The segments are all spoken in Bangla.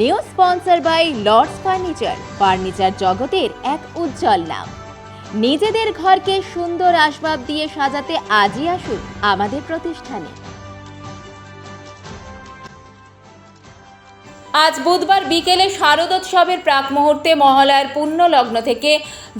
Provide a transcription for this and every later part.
New sponsor by Lords furniture. Furniture জগতের এক উজ্জ্বল নাম। নিজেদের ঘরকে সুন্দর আসবাব দিয়ে সাজাতে আজই আসুন আমাদের প্রতিষ্ঠানে। আজ বুধবার বিকেলে শারদোৎসবের প্রাক মুহূর্তে মহালয়ার পুণ্য লগ্ন থেকে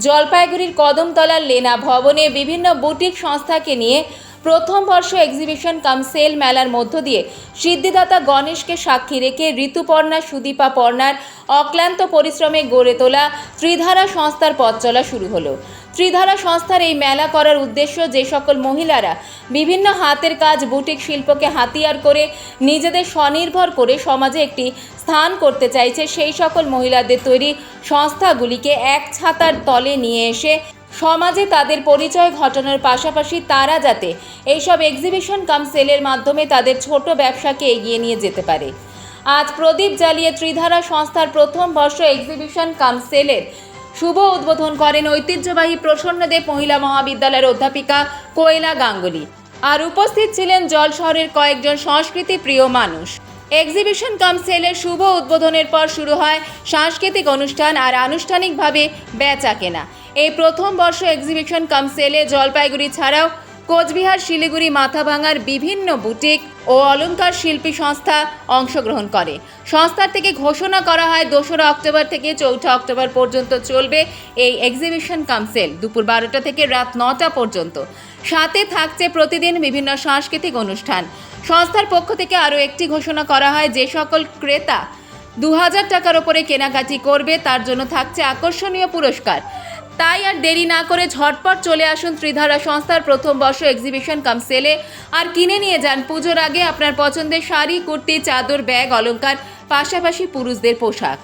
জলপাইগুড়ির কদমতলার লেনা ভবনে বিভিন্ন বুটিক সংস্থাকে নিয়ে প্রথম বর্ষ এক্সিবিশন কাম সেল মেলার মধ্য দিয়ে সিদ্ধিদাতা গণেশকে সাক্ষী রেখে ঋতুপর্ণা, সুদীপা পর্ণার অক্লান্ত পরিশ্রমে গড়ে তোলা ত্রিধারা সংস্থার পথ চলা শুরু হলো। ত্রিধারা সংস্থার এই মেলা করার উদ্দেশ্য যে সকল মহিলারা বিভিন্ন হাতের কাজ বুটিক শিল্পকে হাতিয়ার করে নিজেদের স্বনির্ভর করে সমাজে একটি স্থান করতে চাইছে, সেই সকল মহিলাদের তৈরি সংস্থাগুলিকে এক ছাতার তলে নিয়ে এসে সমাজে তাদের পরিচয় ঘটানোর পাশাপাশি তারা যাতে এইসব এক্সিবিশন কাম সেলের মাধ্যমে তাদের ছোট ব্যবসাকে এগিয়ে নিয়ে যেতে পারে। আজ প্রদীপ জ্বালিয়ে ত্রিধারা সংস্থার প্রথম বর্ষ এক্সিবিশন কাম সেলের শুভ উদ্বোধন করেন ঐতিহ্যবাহী প্রসন্নদেব মহিলা মহাবিদ্যালয়ের অধ্যাপিকা কোয়েলা গাঙ্গুলি। আর উপস্থিত ছিলেন জল শহরের কয়েকজন সংস্কৃতি প্রিয় মানুষ। এক্সিবিশন কাম সেলের শুভ উদ্বোধনের পর শুরু হয় সাংস্কৃতিক অনুষ্ঠান আর আনুষ্ঠানিকভাবে বেচা কেনা। এই প্রথম বর্ষ এক্সিবিশন কাম সেলে জলপাইগুড়ি ছাড়াও কোচবিহার, শিলিগুড়ি, মাথাভাঙার বিভিন্ন বুটিক ও অলংকার শিল্পী সংস্থা অংশগ্রহণ করে। সংস্থার থেকে ঘোষণা করা হয়, দোসরা অক্টোবর থেকে চৌঠা অক্টোবর পর্যন্ত চলবে এই এক্সিবিশন কাউন্সিল দুপুর বারোটা থেকে রাত নটা পর্যন্ত। সাথে থাকছে প্রতিদিন বিভিন্ন সাংস্কৃতিক অনুষ্ঠান। সংস্থার পক্ষ থেকে আরও একটি ঘোষণা করা হয়, যে সকল ক্রেতা দু হাজার টাকার ওপরে কেনাকাটি করবে, তার জন্য থাকছে আকর্ষণীয় পুরস্কার। তাই আর দেরি না করে ঝটপট চলে আসুন ত্রিধারা সংস্থার প্রথম বর্ষ এক্সিবিশন কাম সেলে আর কিনে নিয়ে যান পুজোর আগে আপনার পছন্দের শাড়ি, কুর্তি, চাদর, ব্যাগ অলঙ্কার পাশাপাশি পুরুষদের পোশাক।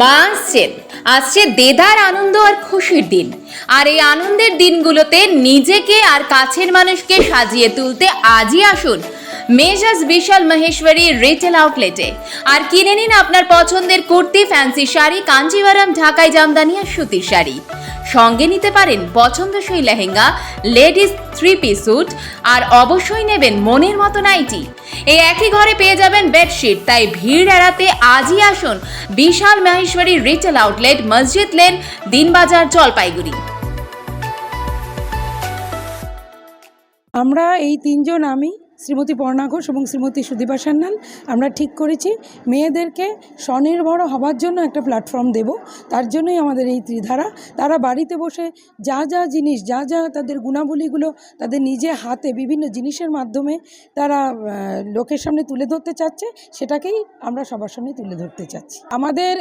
মা আসছেন। আসছে দেদার আনন্দ আর খুশির দিন। আর এই আনন্দের দিনগুলোতে নিজেকে আর কাছের মানুষকে সাজিয়ে তুলতে আজই আসুন মেজাজ বিশাল মহেশ্বরী রিটেল আউটলেটে। আর কিনে নিন আপনার পছন্দের কুর্তি, ফ্যান্সি শাড়ি কাঞ্জিভারাম ঢাকাই জামদানি আর সুতির শাড়ি। সঙ্গে নিতে পারেন পছন্দসই lehenga, ladies three piece suit আর অবশ্যই নেবেন মনের মতো নাইটি। এই একই ঘরে পেয়ে যাবেন বেডশিট, তাই ভিড় এড়াতে আজই আসুন বিশাল Maheshwari retail outlet, Masjid lane, Dinbazar, Jalpaiguri. আমরা এই তিনজন আমি শ্রীমতী পর্ণা ঘোষ এবং শ্রীমতী সুদীপা সান্যাল। আমরা ঠিক করেছি। মেয়েদেরকে স্বনির্ভর হবার জন্য একটা প্ল্যাটফর্ম দেব। তার জন্যই আমাদের এই ত্রিধারা। তারা বাড়িতে বসে যা যা জিনিস, যা যা তাদের গুণাবলীগুলো তাদের নিজে হাতে বিভিন্ন জিনিসের মাধ্যমে তারা লোকের সামনে তুলে ধরতে চাচ্ছে, সেটাকেই আমরা সবার সামনে তুলে ধরতে চাচ্ছি। আমাদের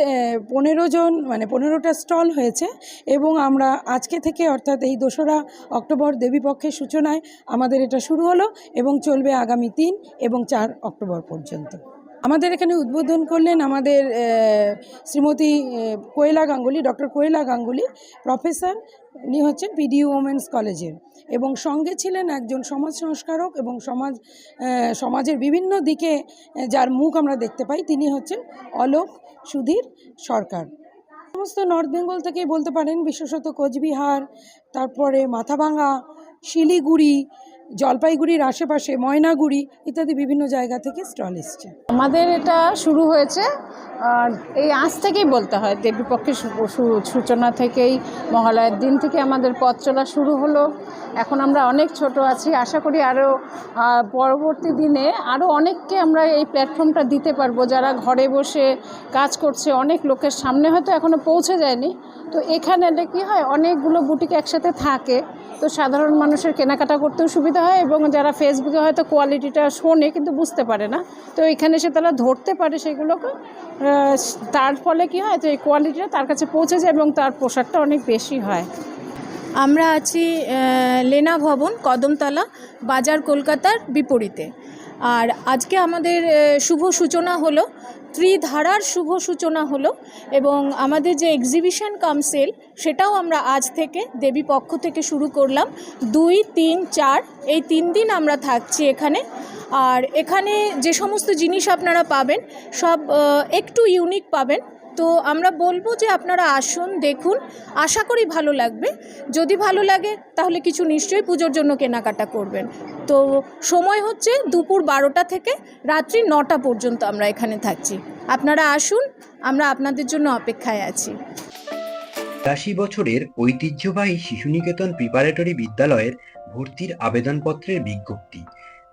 পনেরো জন মানে পনেরোটা স্টল হয়েছে এবং আমরা আজকে থেকে অর্থাৎ এই দোসরা অক্টোবর দেবীপক্ষের সূচনায় আমাদের এটা শুরু হলো এবং চলবে আগামী তিন এবং চার অক্টোবর পর্যন্ত। আমাদের এখানে উদ্বোধন করলেন আমাদের শ্রীমতী কোয়েলা গাঙ্গুলি, ডক্টর কোয়েলা গাঙ্গুলি, প্রফেসর উনি হচ্ছেন পিডিইউ ওমেন্স কলেজের। এবং সঙ্গে ছিলেন একজন সমাজ সংস্কারক এবং সমাজ সমাজের বিভিন্ন দিকে যার মুখ আমরা দেখতে পাই, তিনি হচ্ছেন অলোক সুধীর সরকার। সমস্ত নর্থ বেঙ্গল থেকে বলতে পারেন, বিশেষত কোচবিহার, তারপরে মাথাভাঙা শিলিগুড়ি, জলপাইগুড়ির আশেপাশে ময়নাগুড়ি ইত্যাদি বিভিন্ন জায়গা থেকে স্টল এসছে। আমাদের এটা শুরু হয়েছে এই আজ থেকেই বলতে হয়, দেবীপক্ষের সূচনা থেকেই, মহালয়ের দিন থেকে আমাদের পথ চলা শুরু হলো। এখন আমরা অনেক ছোট আছি, আশা করি আরও পরবর্তী দিনে আরও অনেককে আমরা এই প্ল্যাটফর্মটা দিতে পারব। যারা ঘরে বসে কাজ করছে, অনেক লোকের সামনে হয়তো এখনও পৌঁছে যায়নি। তো এখানে কী হয়, অনেকগুলো বুটিক একসাথে থাকে। তো সাধারণ মানুষের কেনাকাটা করতেও সুবিধা হয় এবং যারা ফেসবুকে হয়তো কোয়ালিটিটা শোনে কিন্তু বুঝতে পারে না। তো এখানে সে তারা ধরতে পারে সেগুলোকে। তার ফলে কি হয় তো এই কোয়ালিটিটা তার কাছে পৌঁছে যায় এবং তার প্রসারটা অনেক বেশি হয়। আমরা আছি লেনা ভবন, কদমতলা, বাজার কলকাতার বিপরীতে। আর আজকে আমাদের শুভ সূচনা হলো, ত্রিধারার শুভ সূচনা হলো এবং আমাদের যে এক্সিবিশন কাউন্সিল সেটাও আমরা আজ থেকে দেবী পক্ষ থেকে শুরু করলাম। দুই, তিন, চার, এই তিন দিন আমরা থাকছি এখানে। আর এখানে যে সমস্ত জিনিস আপনারা পাবেন, সব একটু ইউনিক পাবেন। তো আমরা বলব যে আপনারা আসুন, দেখুন। আশা করি ভালো লাগবে। যদি ভালো লাগে, তাহলে কিছু নিশ্চয়ই পুজোর জন্য কেনাকাটা করবেন। তো সময় হচ্ছে দুপুর বারোটা থেকে রাত্রি নটা পর্যন্ত আমরা এখানে থাকছি। আপনারা আসুন, আমরা আপনাদের জন্য অপেক্ষায় আছি। বিরাশি বছরের ঐতিহ্যবাহী শিশুনিকেতন প্রিপারেটরি বিদ্যালয়ের ভর্তির আবেদনপত্রের বিজ্ঞপ্তি।